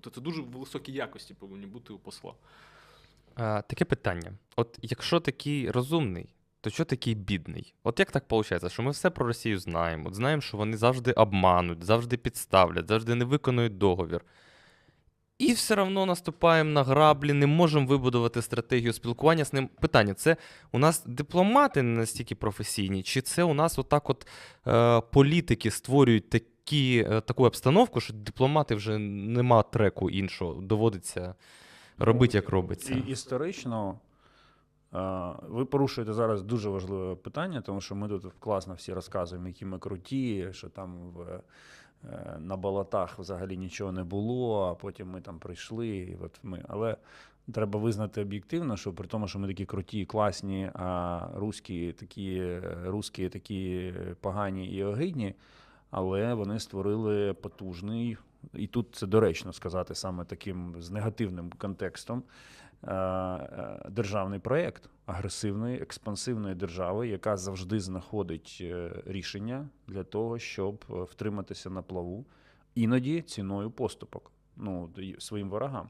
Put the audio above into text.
Тобто це дуже високі якості повинні бути у посла. А, таке питання: от якщо такий розумний, то що такий бідний? От як так виходить, що ми все про Росію знаємо? От знаємо, що вони завжди обмануть, завжди підставлять, завжди не виконують договір. І все одно наступаємо на граблі, не можемо вибудувати стратегію спілкування з ним. Питання: це у нас дипломати не настільки професійні, чи це у нас отак от е, політики створюють такі, е, таку обстановку, що дипломати вже нема треку іншого, доводиться робити, як робиться. І, історично е, ви порушуєте зараз дуже важливе питання, тому що ми тут класно всі розказуємо, які ми круті, що там в, е, на болотах взагалі нічого не було, а потім ми там прийшли. І от ми, але треба визнати об'єктивно, що при тому, що ми такі круті, класні, а руські такі, руські такі погані і огидні, але вони створили потужний, і тут це доречно сказати саме таким з негативним контекстом. е, е, Державний проєкт агресивної, експансивної держави, яка завжди знаходить е, рішення для того, щоб втриматися на плаву, іноді ціною поступок ну, своїм ворогам.